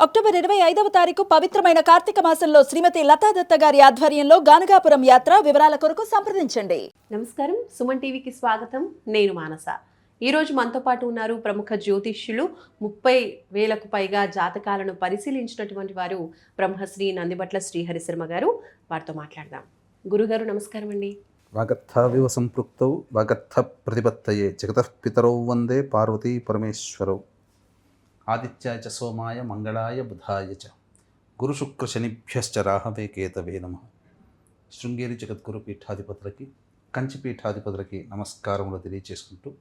October ఇరవై ఐదవ తారీఖు పవిత్రమైన కార్తీక మాసంలో శ్రీమతి లతాదత్త గారి ఆధ్వర్యంలో గానగాపురం యాత్ర వివరాల కొరకు సంప్రదించండి. నమస్కారం. సుమన్ టీవీకి స్వాగతం. నేను మానస. ఈరోజు మనతో పాటు ఉన్నారు ప్రముఖ జ్యోతిష్యులు ముప్పై వేలకు పైగా జాతకాలను పరిశీలించినటువంటి వారు బ్రహ్మశ్రీ నందిబట్ల శ్రీహరిశర్మ గారు. వారితో మాట్లాడదాం. గురుగారు నమస్కారం అండి. వాగర్థావివ సంపృక్తౌ వాగర్థ ప్రతిపత్తయే. జగతః పితరౌ వందే పార్వతీ పరమేశ్వరౌ. ఆదిత్యాయ చ సోమాయ మంగళాయ బుధాయ చ. గురుశుక్రశనిభ్యశ్చ రాహవే కేతవే నమ. శృంగేరి జగద్గురు పీఠాధిపతులకి కంచి పీఠాధిపతులకి నమస్కారములు తెలియచేసుకుంటూ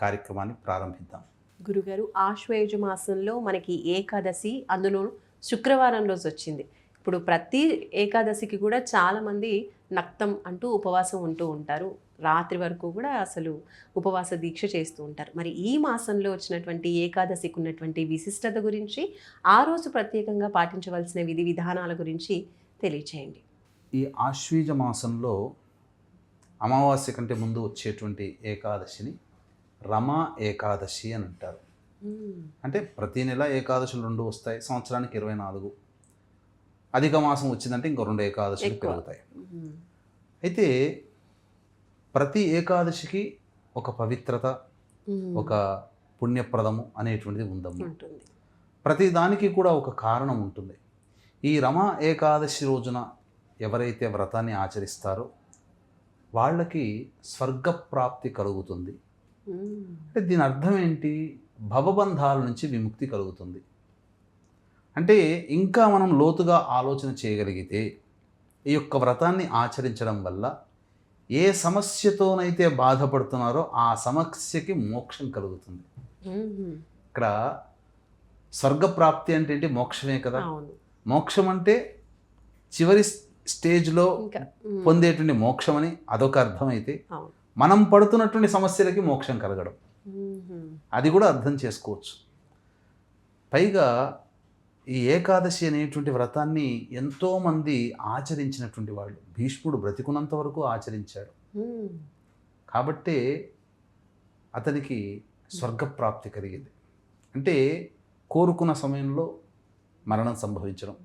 కార్యక్రమాన్ని ప్రారంభిద్దాం. గురుగారు ఆశ్వయుజ మాసంలో మనకి ఏకాదశి అందులో శుక్రవారం రోజు వచ్చింది. ఇప్పుడు ప్రతి ఏకాదశికి కూడా చాలామంది నక్తం అంటూ ఉపవాసం ఉంటూ ఉంటారు. రాత్రి వరకు కూడా అసలు ఉపవాస దీక్ష చేస్తూ ఉంటారు. మరి ఈ మాసంలో వచ్చినటువంటి ఏకాదశికి ఉన్నటువంటి విశిష్టత గురించి ఆ రోజు ప్రత్యేకంగా పాటించవలసిన విధి విధానాల గురించి తెలియచేయండి. ఈ ఆశ్వీజ మాసంలో అమావాస్య కంటే ముందు వచ్చేటువంటి ఏకాదశిని రమా ఏకాదశి అని అంటారు. అంటే ప్రతి నెల ఏకాదశులు రెండు వస్తాయి సంవత్సరానికి ఇరవై నాలుగు. అధిక మాసం వచ్చిందంటే ఇంకో రెండు ఏకాదశులు. పెరుగుతాయి. అయితే ప్రతి ఏకాదశికి ఒక పవిత్రత ఒక పుణ్యప్రదము అనేటువంటిది ఉందమ్మా. ప్రతి దానికి కూడా ఒక కారణం ఉంటుంది. ఈ రమా ఏకాదశి రోజున ఎవరైతే వ్రతాన్ని ఆచరిస్తారో వాళ్ళకి స్వర్గప్రాప్తి కలుగుతుంది. అంటే దీని అర్థం ఏంటి? భవబంధాల నుంచి విముక్తి కలుగుతుంది. అంటే ఇంకా మనం లోతుగా ఆలోచన చేయగలిగితే ఈ యొక్క వ్రతాన్ని ఆచరించడం వల్ల ఏ సమస్యతోనైతే బాధపడుతున్నారో ఆ సమస్యకి మోక్షం కలుగుతుంది. ఇక్కడ స్వర్గప్రాప్తి అంటే ఏంటి? మోక్షమే కదా. మోక్షం అంటే చివరి స్టేజ్లో. పొందేటువంటి మోక్షం అని అదొక అర్థం అయితే అవును. మనం పడుతున్నటువంటి సమస్యలకి మోక్షం కలగడం. అది కూడా అర్థం చేసుకోవచ్చు. పైగా ఈ ఏకాదశి అనేటువంటి వ్రతాన్ని ఎంతోమంది ఆచరించినటువంటి వాళ్ళు. భీష్ముడు బ్రతికున్నంత వరకు ఆచరించాడు. కాబట్టే అతనికి స్వర్గప్రాప్తి కలిగింది. అంటే కోరుకున్న సమయంలో మరణం సంభవించడం.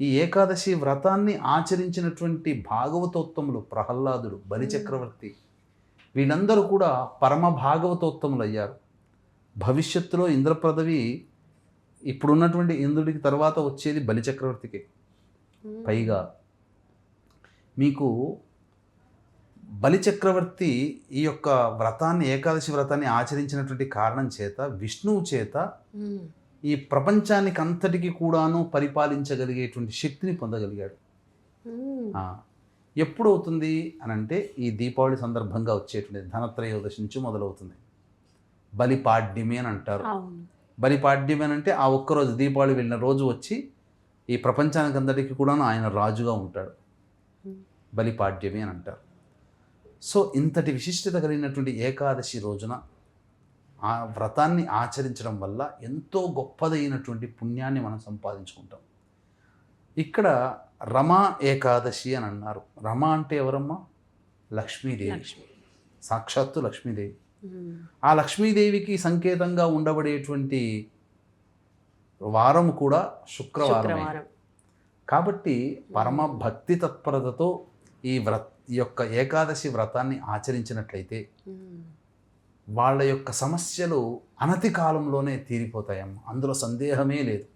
ఈ ఏకాదశి వ్రతాన్ని ఆచరించినటువంటి భాగవతోత్తములు ప్రహ్లాదుడు బలిచక్రవర్తి వీళ్ళందరూ కూడా పరమ భాగవతోత్తములు అయ్యారు భవిష్యత్తులో ఇంద్రప్రదవి ఇప్పుడున్నటువంటి ఇంద్రుడికి తర్వాత వచ్చేది బలిచక్రవర్తికి. పైగా మీకు బలిచక్రవర్తి ఈ యొక్క వ్రతాన్ని ఏకాదశి వ్రతాన్ని ఆచరించినటువంటి కారణం చేత విష్ణువు చేత. ఈ ప్రపంచానికి అంతటికి కూడాను పరిపాలించగలిగేటువంటి శక్తిని పొందగలిగాడు. ఎప్పుడు అవుతుంది అని అంటే ఈ దీపావళి సందర్భంగా వచ్చేటువంటి ధనత్రయోదశి నుంచి మొదలవుతుంది. బలిపాడ్యమి అని అంటారు. అవును బలిపాడ్యం అని అంటే ఆ ఒక్కరోజు దీపావళి వెళ్ళిన రోజు వచ్చి ఈ ప్రపంచానికి అందరికీ కూడాను ఆయన రాజుగా ఉంటాడు. బలిపాడ్యమి అని అంటారు. సో ఇంతటి విశిష్టత కలిగినటువంటి ఏకాదశి రోజున ఆ వ్రతాన్ని ఆచరించడం వల్ల ఎంతో గొప్పదైనటువంటి పుణ్యాన్ని మనం సంపాదించుకుంటాం. ఇక్కడ రమా ఏకాదశి అని అన్నారు. రమ అంటే ఎవరమ్మా? లక్ష్మీదేవి. లక్ష్మి. సాక్షాత్తు లక్ష్మీదేవి. ఆ లక్ష్మీదేవికి సంకేతంగా ఉండబడేటువంటి వారం కూడా శుక్రవారం కాబట్టి పరమ భక్తి తత్పరతతో ఈ వ్రత యొక్క ఏకాదశి వ్రతాన్ని ఆచరించినట్లయితే. వాళ్ళ యొక్క సమస్యలు అనతి కాలంలోనే తీరిపోతాయమ్మ అందులో సందేహమే లేదు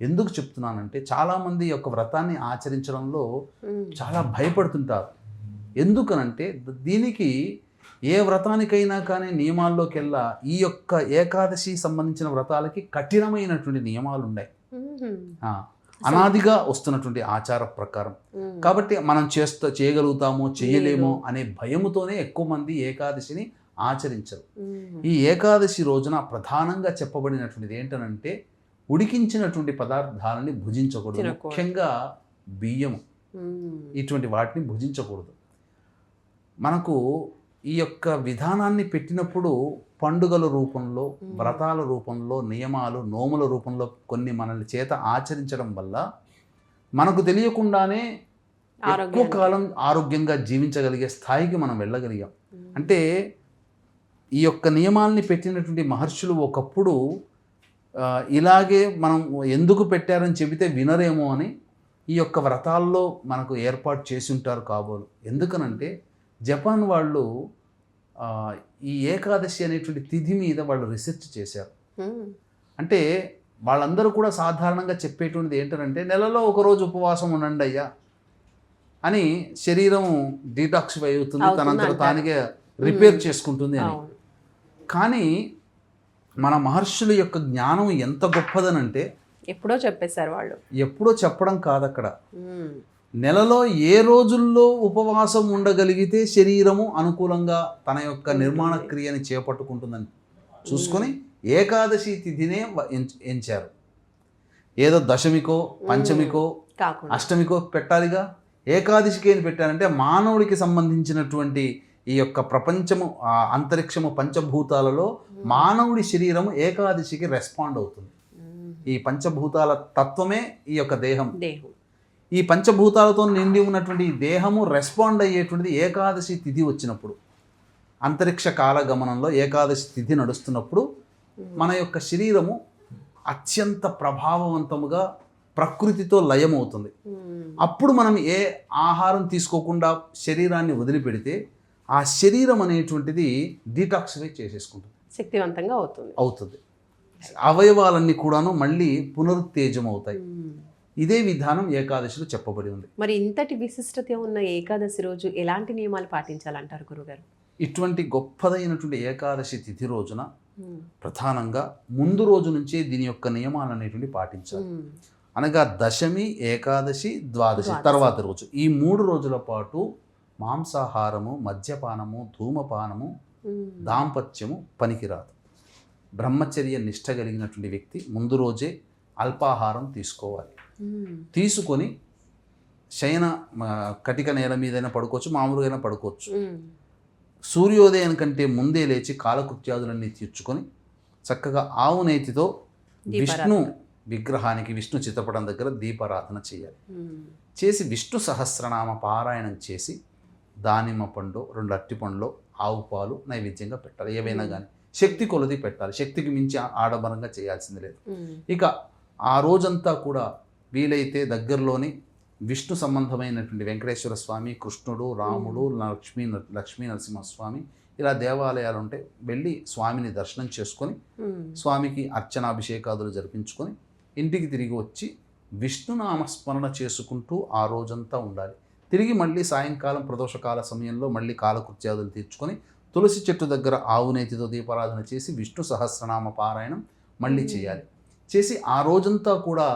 ఎందుకు చెప్తున్నానంటే చాలామంది యొక్క వ్రతాన్ని ఆచరించడంలో. చాలా భయపడుతుంటారు ఎందుకనంటే దీనికి ఏ వ్రతానికైనా కానీ నియమాల్లోకెల్లా ఈ యొక్క ఏకాదశి సంబంధించిన వ్రతాలకి కఠినమైనటువంటి నియమాలు ఉన్నాయి అనాదిగా వస్తున్నటువంటి ఆచార ప్రకారం. కాబట్టి మనం చేస్తా చేయగలుగుతామో చేయలేమో అనే భయముతోనే ఎక్కువ మంది ఏకాదశిని ఆచరించరు. ఈ ఏకాదశి రోజున ప్రధానంగా చెప్పబడినటువంటిది ఏంటనంటే ఉడికించినటువంటి పదార్థాలని భుజించకూడదు. ముఖ్యంగా బియ్యము. ఇటువంటి వాటిని భుజించకూడదు మనకు ఈ యొక్క విధానాన్ని పెట్టినప్పుడు పండుగల రూపంలో. వ్రతాల రూపంలో నియమాలు నోముల రూపంలో కొన్ని మనల్ని చేత ఆచరించడం వల్ల మనకు తెలియకుండానే ఎక్కువ. కాలం ఆరోగ్యంగా జీవించగలిగే స్థాయికి మనం వెళ్ళగలిగాం. అంటే ఈ యొక్క నియమాల్ని పెట్టినటువంటి మహర్షులు ఒకప్పుడు ఇలాగే మనం ఎందుకు పెట్టారని చెబితే వినరేమో అని ఈ యొక్క వ్రతాల్లో మనకు ఏర్పాటు చేసి ఉంటారు కాబోలు ఎందుకనంటే జపాన్ వాళ్ళు ఈ ఏకాదశి అనేటువంటి తిథి మీద వాళ్ళు రీసెర్చ్ చేశారు. అంటే వాళ్ళందరూ కూడా సాధారణంగా చెప్పేటువంటిది ఏంటంటే నెలలో ఒక రోజు ఉపవాసం ఉండండి అయ్యా అని శరీరం డీటాక్సిఫై అవుతుంది తనంతట అంటారు. తానికే రిపేర్ చేసుకుంటుంది అని కానీ మన మహర్షుల యొక్క జ్ఞానం ఎంత గొప్పదనంటే ఎప్పుడో చెప్పేశారు వాళ్ళు ఎప్పుడో చెప్పడం కాదు అక్కడ. నెలలో ఏ రోజుల్లో ఉపవాసం ఉండగలిగితే శరీరము అనుకూలంగా తన యొక్క నిర్మాణ క్రియని చేపట్టుకుంటుందని చూసుకొని ఏకాదశి తిథినే ఎంచారు. ఏదో దశమికో పంచమికో అష్టమికో పెట్టాలిగా. ఏకాదశికి ఏం పెట్టారంటే మానవుడికి సంబంధించినటువంటి ఈ యొక్క ప్రపంచము అంతరిక్షము పంచభూతాలలో మానవుడి శరీరము ఏకాదశికి రెస్పాండ్ అవుతుంది. ఈ పంచభూతాల తత్వమే ఈ యొక్క దేహం. ఈ పంచభూతాలతో నిండి ఉన్నటువంటి దేహము రెస్పాండ్ అయ్యేటువంటిది ఏకాదశి తిథి వచ్చినప్పుడు. అంతరిక్ష కాల గమనంలో ఏకాదశి తిథి నడుస్తున్నప్పుడు మన యొక్క శరీరము అత్యంత ప్రభావవంతముగా ప్రకృతితో లయమవుతుంది. మ్మ్. అప్పుడు మనం ఏ ఆహారం తీసుకోకుండా శరీరాన్ని వదిలిపెడితే ఆ శరీరం అనేటువంటిది డీటాక్సిఫై చేసేసుకుంటుంది. శక్తివంతంగా అవుతుంది. అవుతుంది. అవయవాలన్నీ కూడాను మళ్ళీ పునరుత్తేజం అవుతాయి మ్మ్. ఇదే విధానం ఏకాదశిలో చెప్పబడి ఉంది మరి ఇంతటి విశిష్టత ఉన్న ఏకాదశి రోజు ఎలాంటి నియమాలు పాటించాలంటారు గురుగారు ఇటువంటి గొప్పదైనటువంటి ఏకాదశి తిథి రోజున. ప్రధానంగా ముందు రోజు నుంచే దీని యొక్క నియమాలు అనేటువంటి పాటించాలి. అనగా దశమి ఏకాదశి ద్వాదశి. తర్వాత రోజు ఈ మూడు రోజుల పాటు మాంసాహారము మద్యపానము ధూమపానము. దాంపత్యము పనికిరాదు బ్రహ్మచర్య నిష్ట కలిగినటువంటి వ్యక్తి ముందు రోజే అల్పాహారం తీసుకోవాలి. తీసుకొని శయన కటిక నేల మీదైనా పడుకోవచ్చు మామూలుగా అయినా పడుకోవచ్చు. మ్మ్. సూర్యోదయం కంటే ముందే లేచి కాలకృత్యాదులన్నీ తీర్చుకొని చక్కగా ఆవు నేతితో విష్ణు విగ్రహానికి విష్ణు చిత్తపడం దగ్గర దీపారాధన చేయాలి. మ్మ్. చేసి విష్ణు సహస్రనామ పారాయణం చేసి దానిమ్మ పండు రెండు అట్టి పండ్లు ఆవు పాలు నైవేద్యంగా పెట్టాలి. ఏవైనా కానీ శక్తి కొలది పెట్టాలి. శక్తికి మించి ఆడంబరంగా చేయాల్సింది లేదు. ఇక ఆ రోజంతా కూడా వీలైతే దగ్గరలోని విష్ణు సంబంధమైనటువంటి వెంకటేశ్వర స్వామి కృష్ణుడు రాముడు లక్ష్మీ లక్ష్మీ నరసింహస్వామి ఇలా దేవాలయాలు ఉంటే వెళ్ళి స్వామిని దర్శనం చేసుకొని. స్వామికి అర్చనాభిషేకాదులు జరిపించుకొని ఇంటికి తిరిగి వచ్చి విష్ణునామస్మరణ చేసుకుంటూ ఆ రోజంతా ఉండాలి. తిరిగి మళ్ళీ సాయంకాలం ప్రదోషకాల సమయంలో మళ్ళీ కాలకృత్యాదులు తీర్చుకొని తులసి చెట్టు దగ్గర ఆవు నేతితో దీపారాధన చేసి విష్ణు సహస్రనామ పారాయణం మళ్ళీ చేయాలి. చేసి ఆ రోజంతా కూడా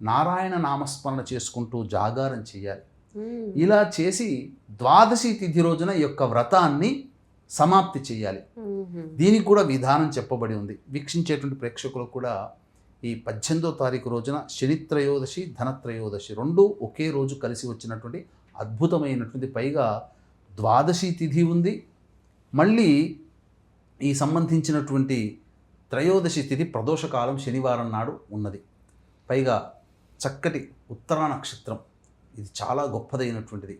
నారాయణ నామస్మరణ చేసుకుంటూ జాగారం చేయాలి. ఇలా చేసి ద్వాదశి తిథి రోజున యొక్క వ్రతాన్ని సమాప్తి చేయాలి. దీనికి కూడా విధానం చెప్పబడి ఉంది. వీక్షించేటువంటి ప్రేక్షకులకు కూడా ఈ పద్దెనిమిదో తారీఖు రోజున శనిత్రయోదశి ధనత్రయోదశి రెండు ఒకే రోజు కలిసి వచ్చినటువంటి అద్భుతమైనటువంటి పైగా ద్వాదశి తిథి ఉంది. మళ్ళీ ఈ సంబంధించినటువంటి త్రయోదశి తిథి ప్రదోషకాలం శనివారం నాడు ఉన్నది. పైగా చక్కటి ఉత్తరా నక్షత్రం. ఇది చాలా గొప్పదైనటువంటిది.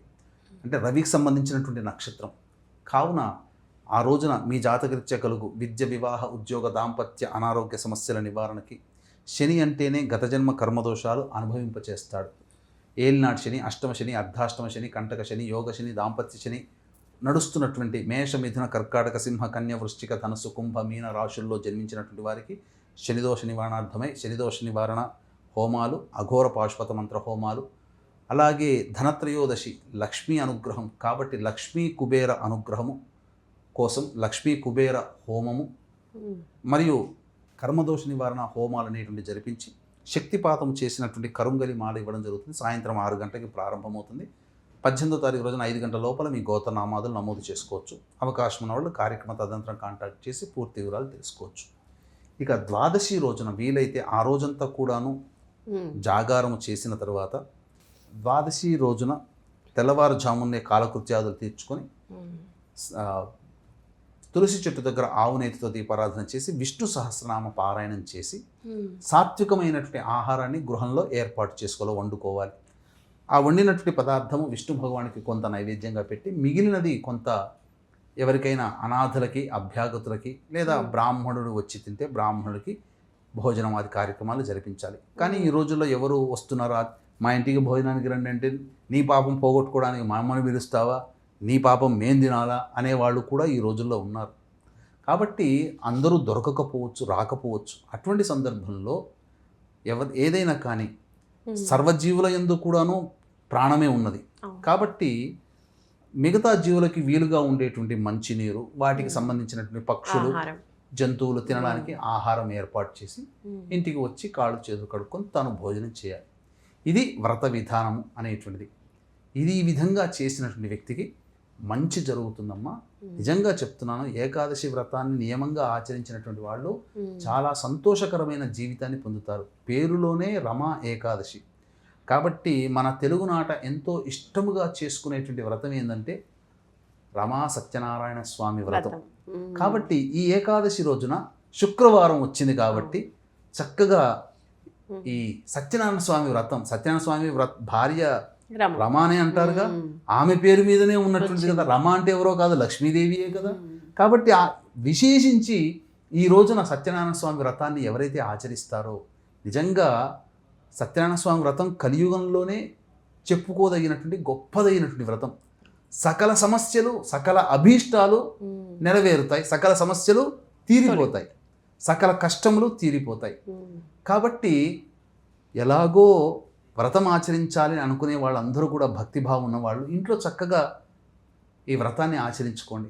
అంటే రవికి సంబంధించినటువంటి నక్షత్రం. కావున ఆ రోజున మీ జాతకరీత్యా కలుగు విద్య వివాహ ఉద్యోగ దాంపత్య అనారోగ్య సమస్యల నివారణకి శని అంటేనే గత జన్మ కర్మదోషాలు అనుభవింపచేస్తాడు. ఏలినాడు శని అష్టమ శని అర్ధాష్టమ శని కంటక శని యోగ శని దాంపత్య శని నడుస్తున్నటువంటి మేష మిథున కర్కాటక సింహ కన్య వృశ్చిక ధనస్సు కుంభ మీన రాశుల్లో జన్మించినటువంటి వారికి శనిదోష నివారణార్థమై శనిదోష నివారణ హోమాలు అఘోర పాశ్వత మంత్ర హోమాలు అలాగే ధనత్రయోదశి లక్ష్మీ అనుగ్రహం. కాబట్టి లక్ష్మీ కుబేర అనుగ్రహము కోసం లక్ష్మీ కుబేర హోమము మరియు కర్మదోష నివారణ హోమాలు అనేటువంటి జరిపించి శక్తిపాతం చేసినటువంటి కరుంగలి మాల ఇవ్వడం జరుగుతుంది. సాయంత్రం ఆరు గంటకి ప్రారంభమవుతుంది. పద్దెనిమిదో తారీఖు రోజున ఐదు గంటల లోపల మీ గోతనామాదులు నమోదు చేసుకోవచ్చు. అవకాశం ఉన్న వాళ్ళు కార్యక్రమ తదంతరం కాంటాక్ట్ చేసి పూర్తి వివరాలు తెలుసుకోవచ్చు. ఇక ద్వాదశి రోజున వీలైతే ఆ రోజంతా కూడాను మ్మ్. జాగారము చేసిన తర్వాత ద్వాదశి రోజున తెల్లవారుజామునే కాలకృత్యాదులు తీర్చుకొని తులసి చెట్టు దగ్గర ఆవు నేతితో దీపారాధన చేసి విష్ణు సహస్రనామ పారాయణం చేసి. సాత్వికమైనటువంటి ఆహారాన్ని గృహంలో ఏర్పాటు చేసుకోవాలి వండుకోవాలి ఆ వండినటువంటి పదార్థము విష్ణు భగవానికి కొంత నైవేద్యంగా పెట్టి మిగిలినది కొంత ఎవరికైనా అనాథలకి అభ్యాగతులకి లేదా బ్రాహ్మణుడు వచ్చి తింటే బ్రాహ్మణుడికి భోజనం ఆది కార్యక్రమాలు జరిపించాలి. కానీ ఈ రోజుల్లో ఎవరు వస్తున్నారా? మా ఇంటికి భోజనానికి రండి అంటే నీ పాపం పోగొట్టుకోవడానికి మా అమ్మని పిలుస్తావా? నీ పాపం మేం తినాలా? అనేవాళ్ళు కూడా ఈ రోజుల్లో ఉన్నారు. కాబట్టి అందరూ దొరకకపోవచ్చు రాకపోవచ్చు. అటువంటి సందర్భంలో ఎవరు ఏదైనా కానీ సర్వజీవుల ఎందు కూడాను ప్రాణమే ఉన్నది. కాబట్టి మిగతా జీవులకి వీలుగా ఉండేటువంటి మంచినీరు వాటికి సంబంధించినటువంటి పక్షులు జంతువులు తినడానికి ఆహారం ఏర్పాటు చేసి ఉమ్. ఇంటికి వచ్చి కాళ్ళు చేతులు కడుక్కొని తాను భోజనం చేయాలి. ఇది వ్రత విధానం అనేటువంటిది. ఇది ఈ విధంగా చేసినటువంటి వ్యక్తికి మంచి జరుగుతుందమ్మా. నిజంగా చెప్తున్నాను ఏకాదశి వ్రతాన్ని నియమంగా ఆచరించినటువంటి వాళ్ళు. చాలా సంతోషకరమైన జీవితాన్ని పొందుతారు. పేరులోనే రమా ఏకాదశి. కాబట్టి మన తెలుగునాట ఎంతో ఇష్టముగా చేసుకునేటువంటి వ్రతం ఏంటంటే రమా సత్యనారాయణ స్వామి వ్రతం. కాబట్టి ఈ ఏకాదశి రోజున శుక్రవారం వచ్చింది కాబట్టి చక్కగా. ఈ సత్యనారాయణ స్వామి వ్రతం సత్యనారాయణ స్వామి వ్రత భార్య రమ. రమానే అంటారుగా. ఆమె పేరు మీదనే ఉన్నటువంటి కదా రమ అంటే ఎవరో కాదు లక్ష్మీదేవియే కదా. కాబట్టి ఆ విశేషించి ఈ రోజున సత్యనారాయణ స్వామి వ్రతాన్ని ఎవరైతే ఆచరిస్తారో నిజంగా సత్యనారాయణ స్వామి వ్రతం కలియుగంలోనే చెప్పుకోదగినటువంటి గొప్పదైనటువంటి వ్రతం సకల సమస్యలు సకల అభీష్టాలు. నెరవేరుతాయి. సకల సమస్యలు తీరిపోతాయి. సకల కష్టములు తీరిపోతాయి. కాబట్టి ఎలాగో వ్రతం ఆచరించాలి అని అనుకునే వాళ్ళందరూ కూడా భక్తిభావం ఉన్నవాళ్ళు ఇంట్లో చక్కగా ఈ వ్రతాన్ని ఆచరించుకోండి.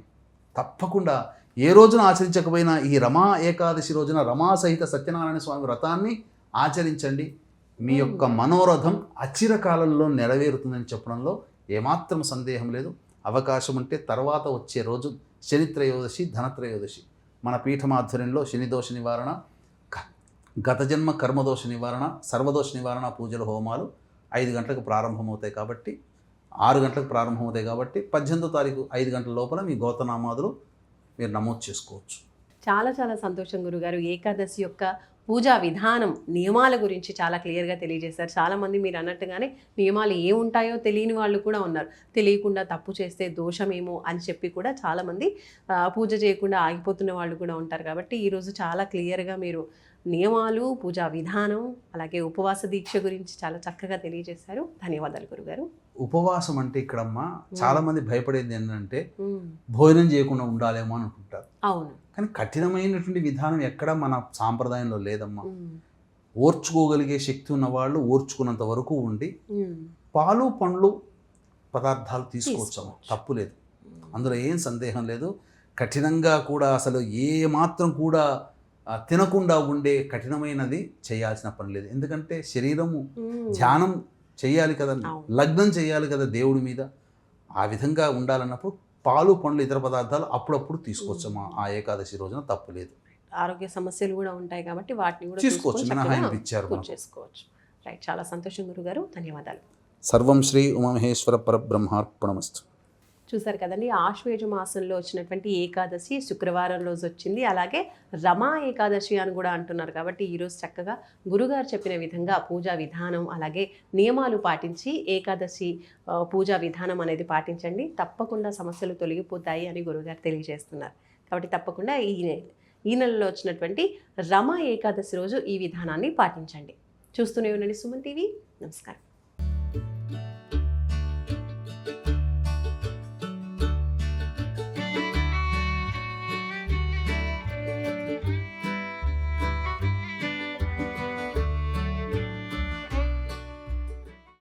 తప్పకుండా ఏ రోజున ఆచరించకపోయినా ఈ రమా ఏకాదశి రోజున రమా సహిత సత్యనారాయణ స్వామి వ్రతాన్ని ఆచరించండి. మీ యొక్క మనోరథం అచిరకాలంలో నెరవేరుతుందని చెప్పడంలో ఏమాత్రం సందేహం లేదు. అవకాశం ఉంటే తర్వాత వచ్చే రోజు శనిత్రయోదశి ధనత్రయోదశి. మన పీఠమాధ్వర్యంలో శనిదోష నివారణ గత జన్మ కర్మదోష నివారణ సర్వదోష నివారణ పూజలు హోమాలు ఐదు గంటలకు ప్రారంభమవుతాయి కాబట్టి ఆరు గంటలకు ప్రారంభమవుతాయి కాబట్టి పద్దెనిమిదో తారీఖు ఐదు గంటల లోపల మీ గోతనామాదులు మీరు నమోదు చేసుకోవచ్చు. చాలా చాలా సంతోషం గురుగారు. ఏకాదశి యొక్క పూజా విధానం నియమాల గురించి చాలా క్లియర్గా తెలియజేశారు. చాలామంది మీరు అన్నట్టుగానే నియమాలు ఏ ఉంటాయో తెలియని వాళ్ళు కూడా ఉన్నారు. తెలియకుండా తప్పు చేస్తే దోషమేమో అని చెప్పి కూడా చాలామంది పూజ చేయకుండా ఆగిపోతున్న వాళ్ళు కూడా ఉంటారు. కాబట్టి ఈరోజు చాలా క్లియర్గా మీరు నియమాలు పూజా విధానం అలాగే ఉపవాస దీక్ష గురించి చాలా చక్కగా తెలియజేశారు. ధన్యవాదాలు గురుగారు. ఉపవాసం అంటే ఇక్కడమ్మా చాలామంది భయపడేది ఏంటంటే భోజనం చేయకుండా ఉండాలేమో అని అనుకుంటారు. అవును. కానీ కఠినమైనటువంటి విధానం ఎక్కడ మన సాంప్రదాయంలో లేదమ్మా. ఓర్చుకోగలిగే శక్తి ఉన్న వాళ్ళు ఓర్చుకున్నంత వరకు ఉండి పాలు పండ్లు పదార్థాలు తీసుకోవచ్చమ్మా. తీసుకోవచ్చు. తప్పు లేదు. అందులో ఏం సందేహం లేదు. కఠినంగా కూడా అసలు ఏ మాత్రం కూడా తినకుండా ఉండే కఠినమైనది చేయాల్సిన పని లేదు. ఎందుకంటే శరీరము ధ్యానం చేయాలి కదా. లగ్నం చేయాలి కదా దేవుడి మీద. ఆ విధంగా ఉండాలన్నప్పుడు పాలు పండ్లు ఇతర పదార్థాలు అప్పుడప్పుడు తీసుకోవచ్చమ్మా ఆ ఏకాదశి రోజున తప్పు లేదు. ఆరోగ్య సమస్యలు కూడా ఉంటాయి కాబట్టి వాటిని కూడా తీసుకోవచ్చు మినహాయింపు ఇచ్చారు. చేసుకోవచ్చు. రైట్ చాలా సంతోషం గురుగారు. ధన్యవాదాలు. సర్వం శ్రీ ఉమామహేశ్వర పరబ్రహ్మార్పణమస్తు. చూసారు కదండి ఆశ్వేజ మాసంలో వచ్చినటువంటి ఏకాదశి శుక్రవారం రోజు వచ్చింది. అలాగే రమా ఏకాదశి అని కూడా అంటున్నారు కాబట్టి ఈరోజు చక్కగా గురుగారు చెప్పిన విధంగా పూజా విధానం అలాగే నియమాలు పాటించి ఏకాదశి పూజా విధానం అనేది పాటించండి. తప్పకుండా సమస్యలు తొలగిపోతాయి అని గురుగారు తెలియజేస్తున్నారు. కాబట్టి తప్పకుండా ఈ ఈ నెలలో వచ్చినటువంటి రమా ఏకాదశి రోజు ఈ విధానాన్ని పాటించండి. చూస్తూనే ఉండండి సుమన్ టీవీ. నమస్కారం.